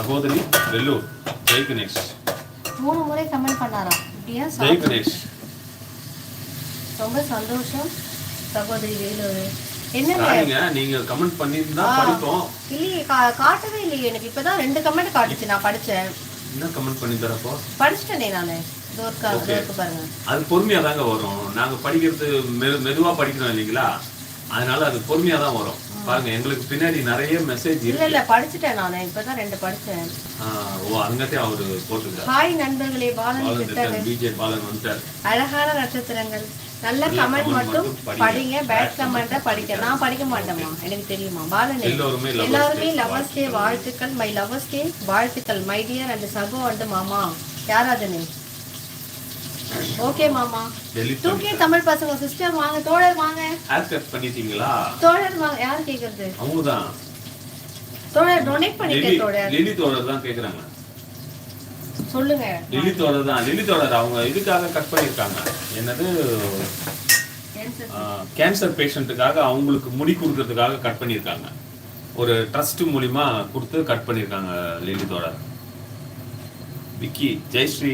சகோதரி வெல்லூர் ஜெய் கணேஷ். மூணு முறை கமெண்ட் பண்ணாரா இப்படியா ஜெய். கணேஷ். ரொம்ப சந்தோஷம் சகோதரி வேலூர் என்னங்க? நீங்க கமெண்ட் பண்ணியிருந்தா ஆ. படிப்போம். இல்லையே காட்டவே இல்லையே எனக்கு. இப்பதான் ரெண்டு கமெண்ட் காட்டுச்சு நான் படிச்சேன். என்ன கமெண்ட் பண்ணி தரப்போ படிச்சிட்டேனே நானு. அது பொறுமையா தாங்க வரும். நாங்க படிக்கிறது மெது மெதுவா படிக்கிறோம் இல்லைங்களா? அதனால அது பொறுமையா தான் வரும். பாருங்க எங்களுக்கு பின்னாடி நிறைய மெசேஜ் இல்ல இல்ல படிச்சுட்டேன் நானு. இப்பதான் ரெண்டு படிச்சேன். ஓ அங்கத்தே அவரு போட்டுருக்காரு. ஹாய் நண்பர்களே பாலன் பாலன் திட்டங்க இருக்காரு பிஜே பாலன் வந்துட்டாரு. அழகான நட்சத்திரங்கள். நல்ல கமெண்ட் மட்டும் படிங்க. பேட் கமெண்ட படிக்க நான் படிக்க மாட்டேமா எனக்கு தெரியுமா? பாலன் எல்லோருமே எல்லாருமே லவர்ஸ் டே வாழ்த்துக்கள். மை லவர்ஸ் டே வாழ்த்துக்கள். மை டியர் அண்ட் சகோ அண்ட் மாமா. யாராதனே ஓகே மாமா. டூ கே தமிழ் பசங்க சிஸ்டர் வாங்க தோழர் வாங்க. கட் பண்ணிட்டீங்களா? தோழர் வாங்க யார் கேக்குறது? அவங்க தான் தோழர் டொனேட் லிலி பண்ணிட்டேன் தோழர். லிலி தோழர் தான் கேக்குறாங்க. சொல்லுங்க. லிலி தோழர் தான். லிலி தோழர் அவங்க இதுக்காக கட் பண்ணிருக்காங்க என்னது. கேன்சர் பேஷண்ட்டுக்காக அவங்களுக்கு முடி கொடுக்கறதுக்காக கட் பண்ணியிருக்காங்க. ஒரு ட்ரஸ்ட் மூலியமா கொடுத்து கட் பண்ணியிருக்காங்க லிலி தோழர். விக்கி ஜெயஸ்ரீ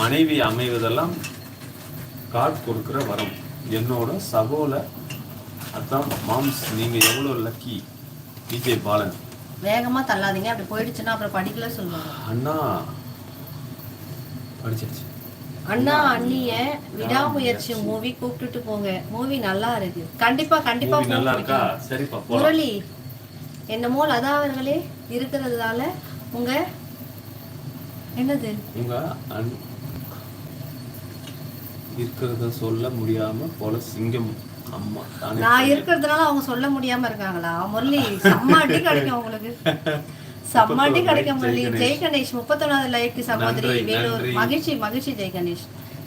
மனைவி அமைவதெல்லாம் காட் கொடுக்கிற வரம். என்னோட சகோல அதான் மாம்ஸ் நீங்க எவ்வளவு லக்கி விஜய் பாலன். வேகமா தள்ளாதீங்க அப்படி போயிடுச்சுன்னா அப்புறம் படிக்கல சொல்லுவாங்க. அண்ணா படிச்சிருச்சு. அண்ணா அண்ணிய விடாமுயற்சி மூவி கூப்பிட்டுட்டு போங்க. மூவி நல்லா இருக்கு. கண்டிப்பா கண்டிப்பா நல்லா இருக்கா. சரிப்பா முரளி என்னமோ லதா அவர்களே இருக்கிறதுனால உங்க என்னது? உங்க இருக்கிறத சொல்ல முடியாம போல சிங்கம் அம்மா நான் இருக்கிறதுனால அவங்க சொல்ல முடியாம இருக்காங்களா? முரளி செம்மாட்டி கிடைக்கும் உங்களுக்கு செம்மாட்டி கிடைக்கும் முரளி. ஜெய் கணேஷ். முப்பத்தொன்னாவது லைக் சகோதரி. வேலூர். மகிழ்ச்சி மகிழ்ச்சி ஜெய் கணேஷ்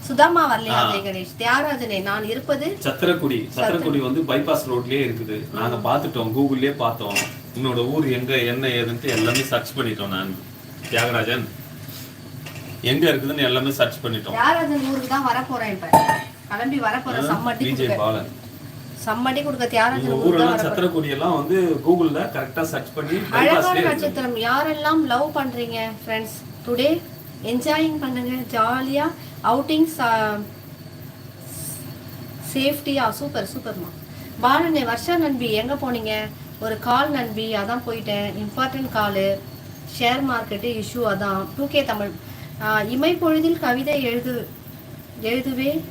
சுதாமா வரலையா. ஜெய் கணேஷ் தியாகராஜனே நான் இருப்பது சத்திரக்குடி. சத்திரக்குடி வந்து பைபாஸ் ரோட்லயே இருக்குது. நாங்க பார்த்துட்டோம் கூகுள்லயே பார்த்தோம். உன்னோட ஊர் எங்க என்ன ஏதுன்ட்டு எல்லாமே சர்ச் பண்ணிட்டோம் நான் தியாகராஜன். எங்க இருக்குதுன்னு எல்லாமே சர்ச் பண்ணிட்டோம். தியாகராஜன் ஊருக்கு தான் வர போறேன் இப்ப? கிளம்பி வர போறேன் சம்மட்டி விஜய் பாலன். சம்மட்டி கொடுக்க தான் ஊரெல்லாம் சத்திரக்குடி எல்லாம் வந்து கூகுள்ல கரெக்டா சர்ச் பண்ணி அழகான நட்சத்திரம். யாரெல்லாம் லவ் பண்றீங்க ஃப்ரெண்ட்ஸ் டுடே என்ஜாயிங் பண்ணுங்க. ஜாலியா அவுட்டிங்ஸ் சேஃப்டியா சூப்பர் சூப்பர்மா பாலனே வர்ஷா நண்பி எங்க போனீங்க? ஒரு கால் நண்பி அதான் போயிட்டேன். Important call share market issue அதான். Two K Tamil. ஆஹ், இமை பொழுதில் கவிதை எழுது எழுதுவேன்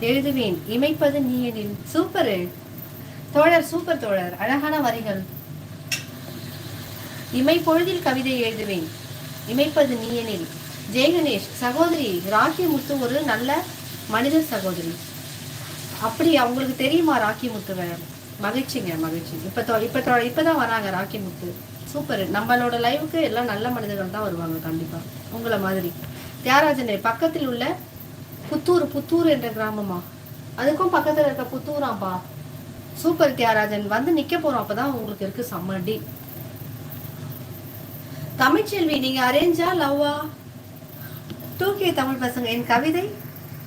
எழுதுவேன். இமைப்பது நீ எனில். சூப்பரு தோழர் சூப்பர் தோழர். அழகான வரிகள். இமை பொழுதில் கவிதை எழுதுவேன். இமைப்பது நீ எனில். ஜெயகணேஷ் சகோதரி ராக்கி முத்து ஒரு நல்ல மனித சகோதரி. அப்படி அவங்களுக்கு தெரியுமா ராக்கி முத்துவை மகிழ்ச்சிங்க மகிழ்ச்சி. இப்ப தொ- இப்ப இப்பதான் வராங்க ராக்கி முத்து. சூப்பர் நம்மளோட லைவுக்கு எல்லாம் நல்ல மனிதர்கள் தான் வருவாங்க கண்டிப்பா. உங்களை மாதிரி. தியாகராஜனே பக்கத்தில் உள்ள புத்தூர் புத்தூர் என்ற கிராமமா? அதுக்கும் பக்கத்துல இருக்க புத்தூராம்பா? சூப்பர் தியாகராஜன். வந்து நிக்க போறோம் அப்பதான் உங்களுக்கு இருக்கு சம்மடி தமிழ்ச்செல்வி நீங்க அரேஞ்சா லவ்வா டூ கே தமிழ் பசங்க என் கவிதை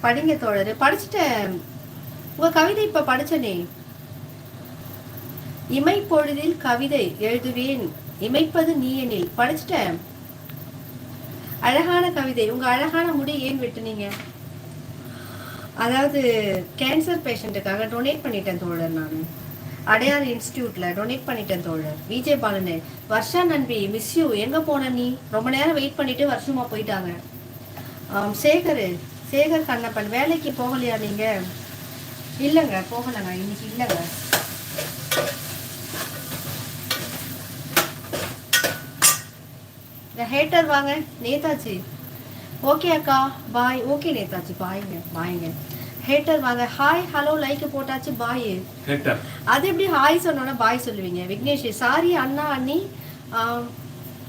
படிங்க தோழர். படிச்சுட்டேன். உங்க கவிதை இப்ப படிச்சனே. இமைப்பொழுதில் கவிதை எழுதுவேன். இமைப்பது நீ எனில் படிச்சுட்ட? அழகான கவிதை. உங்க அழகான முடி ஏன் வெட்டுனீங்க? அதாவது கேன்சர் பேஷண்ட்டுக்காக டொனேட் பண்ணிட்டேன் தோழர் நான். அடையார் இன்ஸ்டியூட்ல டொனேட் பண்ணிட்டேன் தோழர். விஜய் பாலனு வர்ஷா நன்பி மிஸ் யூ எங்க போன நீ? ரொம்ப நேரம் வெயிட் பண்ணிட்டு வருஷமா போயிட்டாங்க. சேகர். சேகர் கண்ணப்பன் வேலைக்கு போகலையா நீங்க? இல்லைங்க போகலைங்க. இன்னைக்கு இல்லைங்க. ஹேட்டர் வாங்க நேதாஜி. ஓகே அக்கா பாய் ஓகே நேதாஜி பாய்ங்க பாய்ங்க ஹேட்டர் வாங்க. ஹாய் ஹலோ லைக் போட்டாச்சு பாய் ஹேட்டர். அது எப்படி ஹாய் சொன்னோன்னா பாய் சொல்லுவீங்க. விக்னேஷ் சாரி அண்ணா அண்ணி.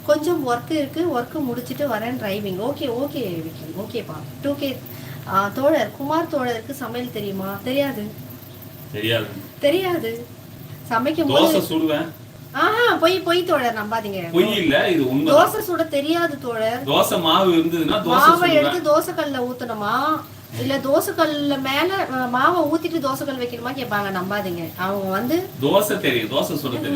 கொஞ்சம் ஒர்க் இருக்கு. ஒர்க் முடிச்சிட்டு வரேன் டிரைவிங் ஓகே ஓகே விக்கி ஓகேப்பா. டூ கே தோழர் குமார் தோழருக்கு சமையல் தெரியுமா? தெரியாது. தெரியாது. தெரியாது. சமைக்கும் போது ஆஹா பொய் பொய் தோழர் நம்பாதீங்க. பொய் இல்ல இது உண்மை தோசை சுட தெரியாது தோழர். தோசை மாவு இருந்ததுன்னா தோசை மாவை எடுத்து தோசைக்கல்ல ஊத்தணுமா? இல்ல தோசைக்கல்ல மேல மாவை ஊத்திட்டு தோசைக்கல் வைக்கணுமா கேட்பாங்க நம்பாதீங்க. அவங்க வந்து தோசை தெரியும் தோசை சுட தெரியும்.